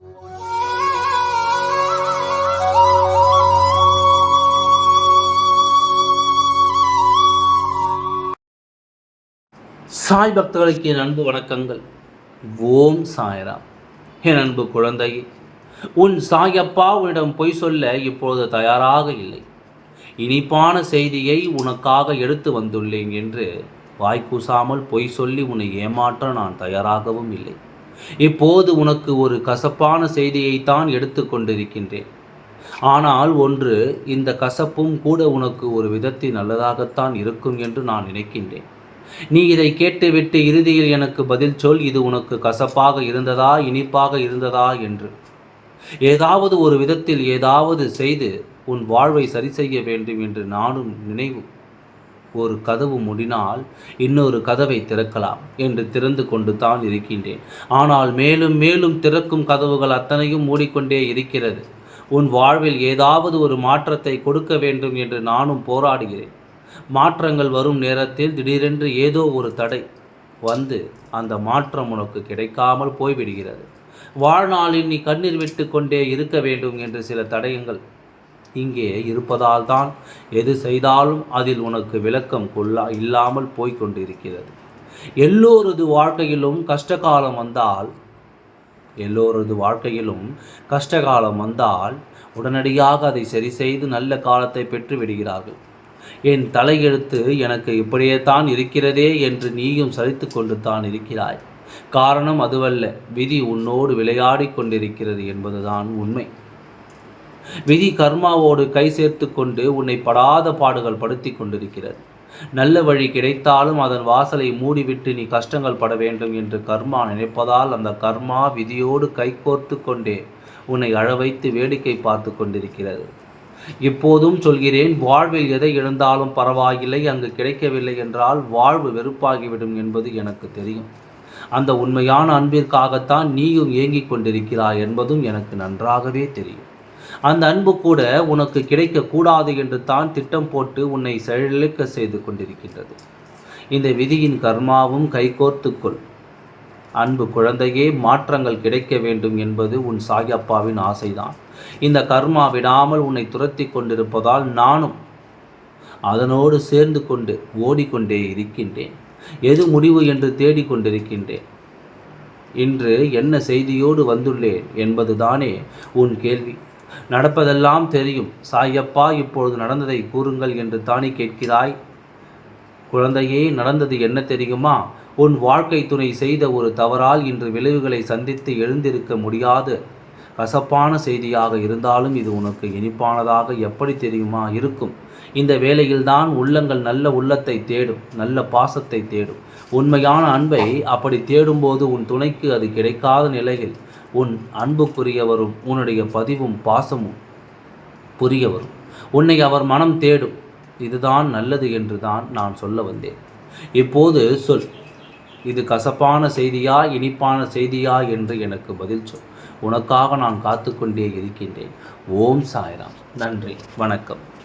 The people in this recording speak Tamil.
சாய் பக்தர்களுக்கு என் அன்பு வணக்கங்கள். ஓம் சாய்ராம். என் அன்பு குழந்தை உன் சாயப்பா உன்னிடம் பொய் சொல்ல இப்பொழுது தயாராக இல்லை. இனிப்பான செய்தியை உனக்காக எடுத்து வந்துள்ளேன் என்று வாய்க்கூசாமல் பொய் சொல்லி உன்னை ஏமாற்ற நான் தயாராகவும் இல்லை. இப்போது உனக்கு ஒரு கசப்பான செய்தியைத்தான் எடுத்து கொண்டிருக்கின்றேன் ஆனால் ஒன்று இந்த கசப்பும் கூட உனக்கு ஒரு விதத்தில் நல்லதாகத்தான் இருக்கும் என்று நான் நினைக்கின்றேன். நீ இதை கேட்டுவிட்டு இறுதியில் எனக்கு பதில் சொல் இது உனக்கு கசப்பாக இருந்ததா இனிப்பாக இருந்ததா என்று. ஏதாவது ஒரு விதத்தில் ஏதாவது செய்து உன் வாழ்வை சரி செய்ய வேண்டும் என்று நானும் நினைவு ஒரு கதவு முடினால் இன்னொரு கதவை திறக்கலாம் என்று திறந்து கொண்டு தான் இருக்கின்றேன். ஆனால் மேலும் மேலும் திறக்கும் கதவுகள் அத்தனையும் மூடிக்கொண்டே இருக்கிறது. உன் வாழ்வில் ஏதாவது ஒரு மாற்றத்தை கொடுக்க வேண்டும் என்று நானும் போராடுகிறேன். மாற்றங்கள் வரும் நேரத்தில் திடீரென்று ஏதோ ஒரு தடை வந்து அந்த மாற்றம் உனக்கு கிடைக்காமல் போய்விடுகிறது. வாழ்நாளில் நீ கண்ணீர் விட்டு கொண்டே இருக்க வேண்டும் என்று சில தடயங்கள் இங்கே இருப்பதால் தான் எது செய்தாலும் அதில் உனக்கு விளக்கம் கொள்ளா இல்லாமல் போய்கொண்டிருக்கிறது எல்லோரது வாழ்க்கையிலும் கஷ்டகாலம் வந்தால் எல்லோரது வாழ்க்கையிலும் கஷ்டகாலம் வந்தால் உடனடியாக அதை சரி செய்து நல்ல காலத்தை பெற்று விடுகிறார்கள். என் தலையெழுத்து எனக்கு இப்படியே தான் இருக்கிறதே என்று நீயும் சலித்து கொண்டு தான் இருக்கிறாய். காரணம் அதுவல்ல விதி உன்னோடு விளையாடி கொண்டிருக்கிறது என்பதுதான் உண்மை. விதி கர்மாவோடு கை சேர்த்து கொண்டு உன்னை படாத பாடுகள் படுத்தி கொண்டிருக்கிறது. நல்ல வழி கிடைத்தாலும் அதன் வாசலை மூடிவிட்டு நீ கஷ்டங்கள் பட வேண்டும் என்று கர்மா நினைப்பதால் அந்த கர்மா விதியோடு கைகோர்த்து கொண்டே உன்னை அழவைத்து வேடிக்கை பார்த்து கொண்டிருக்கிறது. இப்போதும் சொல்கிறேன் வாழ்வில் எதை இழந்தாலும் பரவாயில்லை அங்கு கிடைக்கவில்லை என்றால் வாழ்வு வெறுப்பாகிவிடும் என்பது எனக்கு தெரியும். அந்த உண்மையான அன்பிற்காகத்தான் நீயும் ஏங்கிக் கொண்டிருக்கிறாய் என்பதும் எனக்கு நன்றாகவே தெரியும். அந்த அன்பு கூட உனக்கு கிடைக்கக்கூடாது என்று தான் திட்டம் போட்டு உன்னை செயலிழக்க செய்து கொண்டிருக்கின்றது. இந்த விதியின் கர்மாவும் கைகோர்த்துக்கொள் அன்பு குழந்தையே மாற்றங்கள் கிடைக்க வேண்டும் என்பது உன் சாயப்பாவின் ஆசைதான். இந்த கர்மா விடாமல் உன்னை துரத்தி கொண்டிருப்பதால் நானும் அதனோடு சேர்ந்து கொண்டு ஓடிக்கொண்டே இருக்கின்றேன். எது முடிவு என்று தேடிக்கொண்டிருக்கின்றேன் இன்று என்ன செய்தியோடு வந்துள்ளேன் என்பதுதானே உன் கேள்வி. நடப்பதெல்லாம் தெரியும். சாயப்பா இப்பொழுது நடந்ததை கூறுங்கள் என்று தானே கேட்கிறாய். குழந்தையே நடந்தது என்ன தெரியுமா? உன் வாழ்க்கை துணை செய்த ஒரு தவறால் இன்று விளைவுகளை சந்தித்து எழுந்திருக்க முடியாது. கசப்பான செய்தியாக இருந்தாலும் இது உனக்கு இனிப்பானதாக எப்படி தெரியுமா? இருக்கும். இந்த வேளையில்தான் உள்ளங்கள் நல்ல உள்ளத்தை தேடும் நல்ல பாசத்தை தேடும். உண்மையான அன்பை அப்படி தேடும்போது உன் துணைக்கு அது கிடைக்காத நிலையில் உன் அன்புக்குரியவரும் உன்னுடைய பதிவும் பாசமும் புரிய வரும் உன்னை அவர் மனம் தேடும். இதுதான் நல்லது என்று தான் நான் சொல்ல வந்தேன். இப்போது சொல். இது கசப்பான செய்தியா இனிப்பான செய்தியா என்று எனக்கு பதில் சொல். உனக்காக நான் காத்து கொண்டே இருக்கின்றேன். ஓம் சாய்ராம். நன்றி. வணக்கம்.